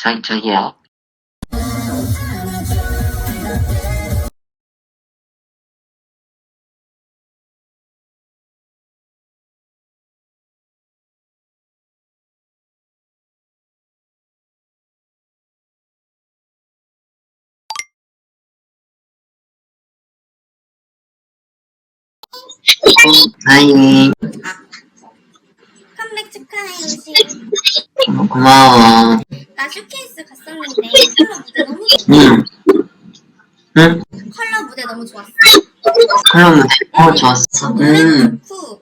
저, 저기요. 하이, 컴백 축하해 고마워. 나 쇼케이스 갔었는데 컬러 무대 너무 좋 응. 응? 컬러 무대 너무 좋았어 그럼, 어, 좋았어. 노래도 응, 좋고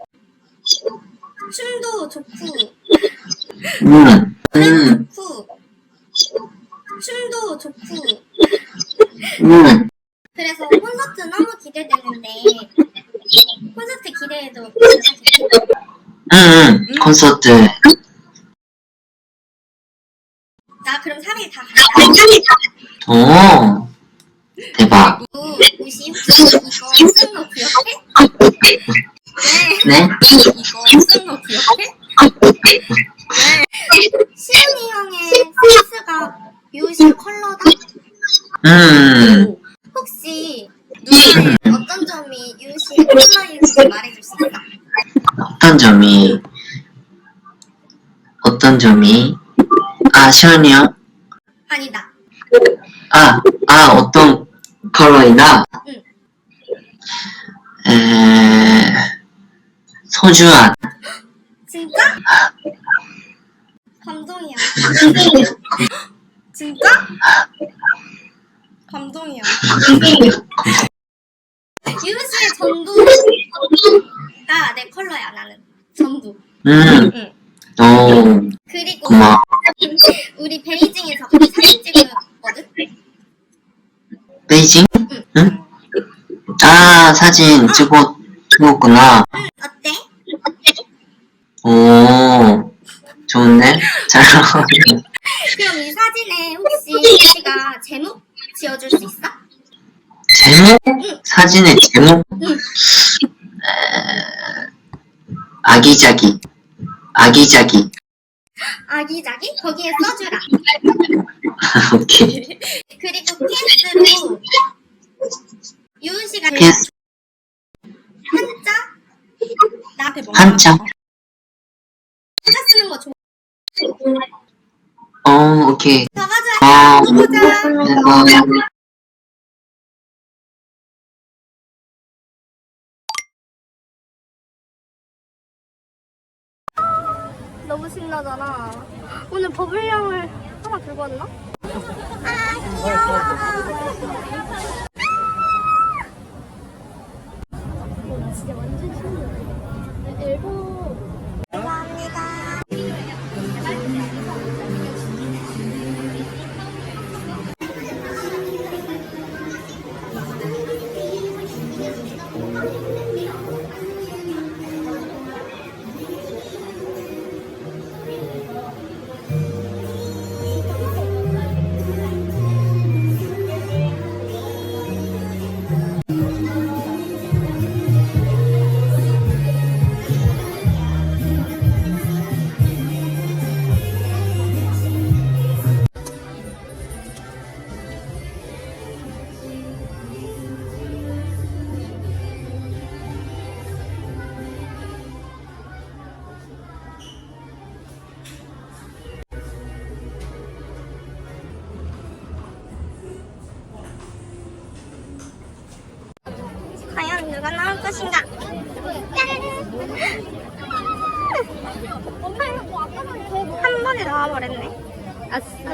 춤도 좋고 응, 노래도 응, 좋고 춤도 좋고 응. 그래서 콘서트 너무 기대되는데 콘서트 기대해도 괜찮겠지? 응, 응. 콘서트. 나 그럼 3일 다 오, 대박. 네 시은이 형의 센스가 유시 컬러다? 음, 혹시 어떤 점이 유시의 컬러인지 말해줄 수 있어? 어떤 점이, 어떤 점이, 아, 시원이요? 아니다 아, 아, 어떤 컬러이다? 응. 에, 소주한. 진짜? 감동이야 진짜? 감동이야 유시의 전부가 내 컬러야 나는 전부 음, 응 오, 그리고 고마워. 우리 베이징에서 같이 사진 찍 었거든? 베이징? 응? 아, 사진 찍었, 찍었구나. 응 어때? 오, 좋은데? 잘 나와. 그럼 이 사진에 혹시 우리가 제목 지어줄 수 있어? 제목? 사진의 제목? 응. 에, 아기자기. 아기자기. 아기자기? 거기에 써주라 오케이. 그리고 PS로 유은 씨가 PS, 한자? 나한테 뭐 한자? 한자 쓰는 거 좋아 어, 오케이. 어, 돼 보자 그 너무 신나잖아 오늘 버블형을 하나 들고 왔나? 아 귀여워 누가 나올 것인가? 한 번에 나와버렸네. 아싸.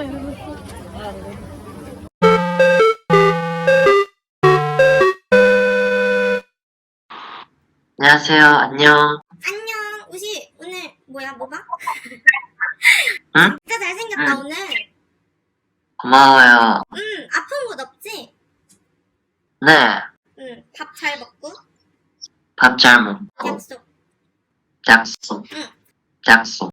안녕하세요. 안녕. 안녕, 우시. 오늘 뭐야, 뭐 봐? 응? 진짜 잘생겼다, 응. 오늘. 고마워요. 응, 아픈 곳 없지? 네. 응, 밥 잘 먹고. 밥 잘 먹고. 약속. 약속. 응. 약속.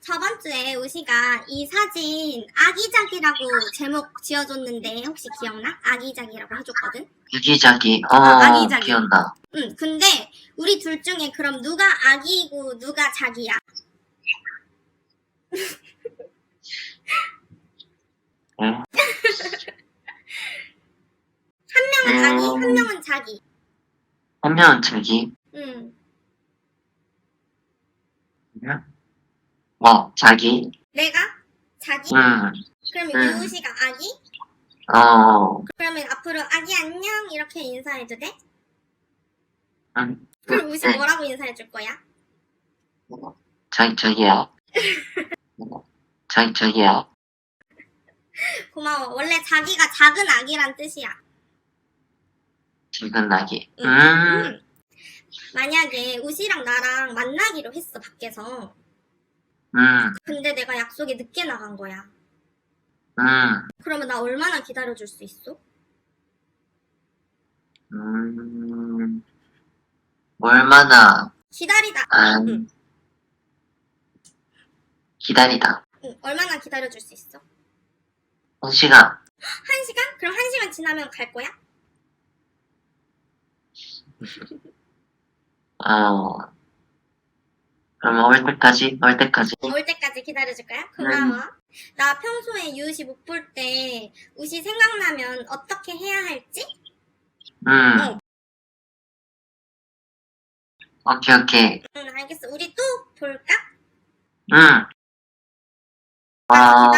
저번 주에 우시가 이 사진 아기자기라고 제목 지어줬는데 혹시 기억나? 아기자기라고 해줬거든? 유기자기. 어, 아, 아기자기. 기억나. 응, 근데 우리 둘 중에 그럼 누가 아기이고 누가 자기야? 하면 자기, 응. 뭐, 자기, 내가? 자기? 음, 그러면 음. 유우씨가 아기? 어, 그러면 앞으로 아기 안녕 이렇게 인사해도 돼? 음, 그럼 우씨 네. 뭐라고 인사해줄 거야? 자기, 저기요. 자기, 저기요. 고마워. 원래 자기가 작은 아기란 뜻이야. 지금 나기. 응. 음, 응. 만약에 우씨랑 나랑 만나기로 했어 밖에서. 음, 근데 내가 약속에 늦게 나간 거야. 음, 그러면 나 얼마나 기다려줄 수 있어? 음, 얼마나, 기다리다. 안, 응. 기다리다. 응. 얼마나 기다려줄 수 있어? 한 시간, 한 시간? 그럼 한 시간 지나면 갈 거야? 어, 그러면 올 때까지, 올 때까지. 올 때까지 기다려줄 거야? 고마워. 나 평소에 유우씨 못볼 때 우씨 생각나면 어떻게 해야 할지? 음. 어. 오케이, 오케이. 응, 알겠어. 우리 또 볼까? 음. 어,